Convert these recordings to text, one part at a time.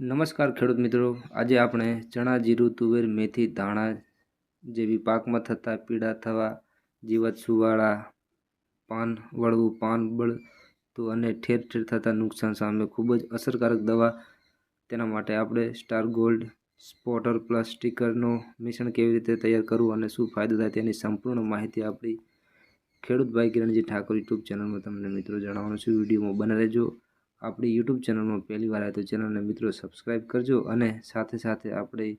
નમસ્કાર ખેડૂત મિત્રો. આજે આપણે ચણા, જીરું, તુવેર, મેથી, ધાણા જેવી પાકમાં થતા પીડા થવા, જીવત, સુવાળા, પાન, વળવું, પાન બળતું અને ઠેર ઠેર થતા નુકસાન સામે ખૂબ જ અસરકારક દવા. તેના માટે આપણે સ્ટાર ગોલ્ડ સ્પોટર પ્લસ સ્ટીકરનું મિશ્રણ કેવી રીતે તૈયાર કરવું અને શું ફાયદો થાય તેની સંપૂર્ણ માહિતી આપણી ખેડૂત ભાઈ કિરણજી ઠાકોર યુટ્યુબ ચેનલમાં તમને મિત્રો જણાવવાનું છું. વિડીયોમાં બને રહેજો. આપણી યુટ્યુબ ચેનલમાં પહેલી વાર આવે તો ચેનલને મિત્રો સબસ્ક્રાઈબ કરજો અને સાથે સાથે આપણી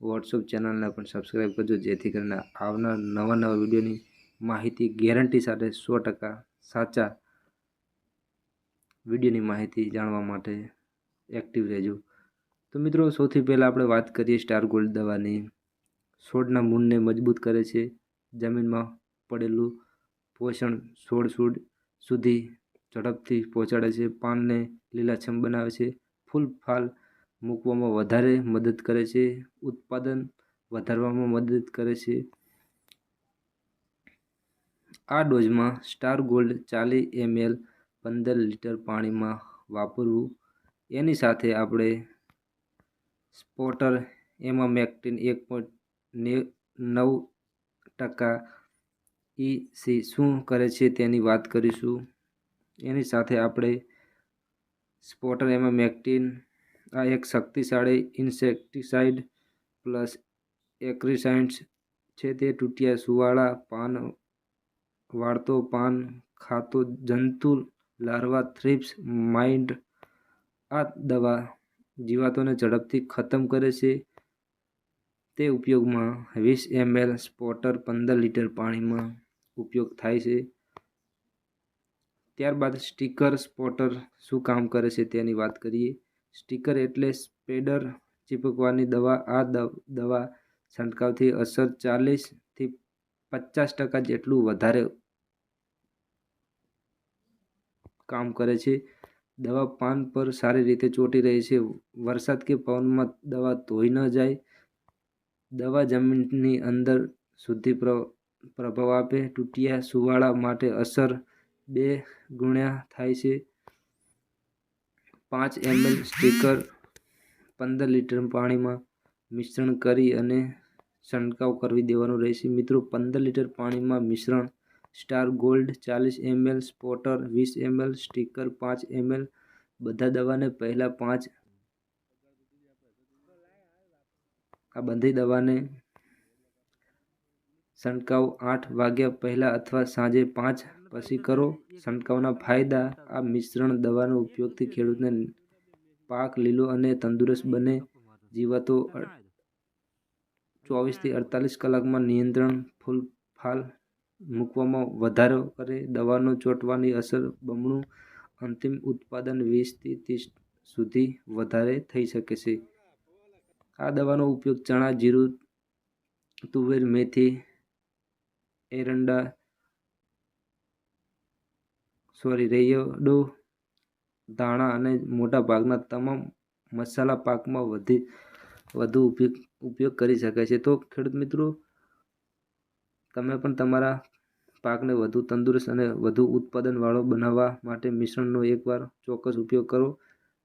વોટ્સઅપ ચેનલને પણ સબસ્ક્રાઈબ કરજો, જેથી કરીને આવનાર નવા નવા વિડીયોની માહિતી ગેરંટી સાથે સો ટકા સાચા વિડીયોની માહિતી જાણવા માટે એક્ટિવ રહેજો. તો મિત્રો સૌથી પહેલાં આપણે વાત કરીએ સ્ટાર ગોલ્ડ દવાની. છોડના મૂળને મજબૂત કરે છે. જમીનમાં પડેલું પોષણ છોડ છોડ સુધી ઝડપથી પહોંચાડે છે. પાનને લીલાછમ બનાવે છે. ફૂલ ફાલ મૂકવામાં વધારે મદદ કરે છે. ઉત્પાદન વધારવામાં મદદ કરે છે. આ ડોઝમાં સ્ટાર ગોલ્ડ ચાલીસ એમએલ પંદર લીટર પાણીમાં વાપરવું. એની સાથે આપણે સ્પોટર એમામેક્ટિન એક પોઈન્ટ નવ ટકા ઈ શું કરે છે તેની વાત કરીશું. એની સાથે આપણે સ્પોટર એમાં મેક્ટિન આ એક શક્તિશાળી ઇન્સેક્ટિસાઇડ પ્લસ એક્રિસાઇડ્સ છે, તે તૂટ્યા સુવાળા પાન, વાળતો પાન, ખાતો જંતુ, લાર્વા થ્રિપ્સ, માઇન્ડ, આ દવા જીવાતોને ઝડપથી ખતમ કરે છે. તે ઉપયોગમાં વીસ એમએલ સ્પોટર પંદર લીટર પાણીમાં ઉપયોગ થાય છે. ત્યારબાદ સ્ટીકર સ્પોટર શું કામ કરે છે તેની વાત કરીએ. સ્ટીકર એટલે સ્પેડર ચીપકવાની દવા. આ દવા છંટકાવથી અસર ચાલીસથી પચાસ ટકા જેટલું વધારે કામ કરે છે. દવા પાન પર સારી રીતે ચોંટી રહે છે. વરસાદ કે પવનમાં દવા ધોઈ ન જાય. દવા જમીનની અંદર સુધી પ્રભાવ આપે. તૂટિયા સુવાળા માટે અસર બે ગુણ્યા થાય છે. પાંચ એમએલ સ્ટીકર પંદર લીટર પાણીમાં મિશ્રણ કરી અને છંટકાવ કરી દેવાનો રહેશે. મિત્રો, પંદર લીટર પાણીમાં મિશ્રણ, સ્ટાર ગોલ્ડ ચાલીસ એમએલ, સ્પોટર વીસ એમએલ, સ્ટીકર પાંચ એમએલ, બધા દવાને પહેલાં પાંચ આ બધી દવાને છંટકાવ આઠ વાગ્યા પહેલાં અથવા સાંજે પાંચ. પછી કરો. છંટકાવના ફાયદા. આ મિશ્રણ દવાનો ઉપયોગથી ખેડૂતને પાક લીલો અને તંદુરસ્ત બને. જીવાતો ચોવીસથી અડતાલીસ કલાકમાં નિયંત્રણ ફૂલ ફાલ મૂકવામાં વધારો કરે. દવાનો ચોંટવાની અસર બમણું અંતિમ ઉત્પાદન વીસથી ત્રીસ સુધી વધારે થઈ શકે છે. આ દવાનો ઉપયોગ ચણા, જીરું, તુવેર, મેથી એરંડા. સોરી રૈયડો, ધાણા અને મોટા ભાગના તમામ મસાલા પાકમાં વધી, વધુ ઉપયોગ ઉપયોગ કરી શકાય છે. તો ખેડૂત મિત્રો, તમે પણ તમારા પાકને વધુ તંદુરસ્ત અને વધુ ઉત્પાદનવાળો બનાવવા માટે મિશ્રણનો એકવાર ચોક્કસ ઉપયોગ કરો.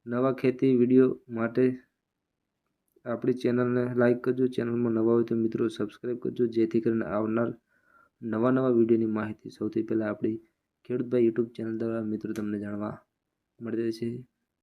નવા ખેતી વીડિયો માટે આપણી ચેનલને લાઇક કરજો. ચેનલમાં નવા હોય તો મિત્રો, સબસ્ક્રાઈબ કરજો. જેથી કરીને આવનાર નવા નવા વિડીયોની માહિતી સૌથી પહેલાં આપણી ખેડૂતભાઈ યુટ્યુબ ચેનલ દ્વારા મિત્રો તમને જાણવા મળી રહેશે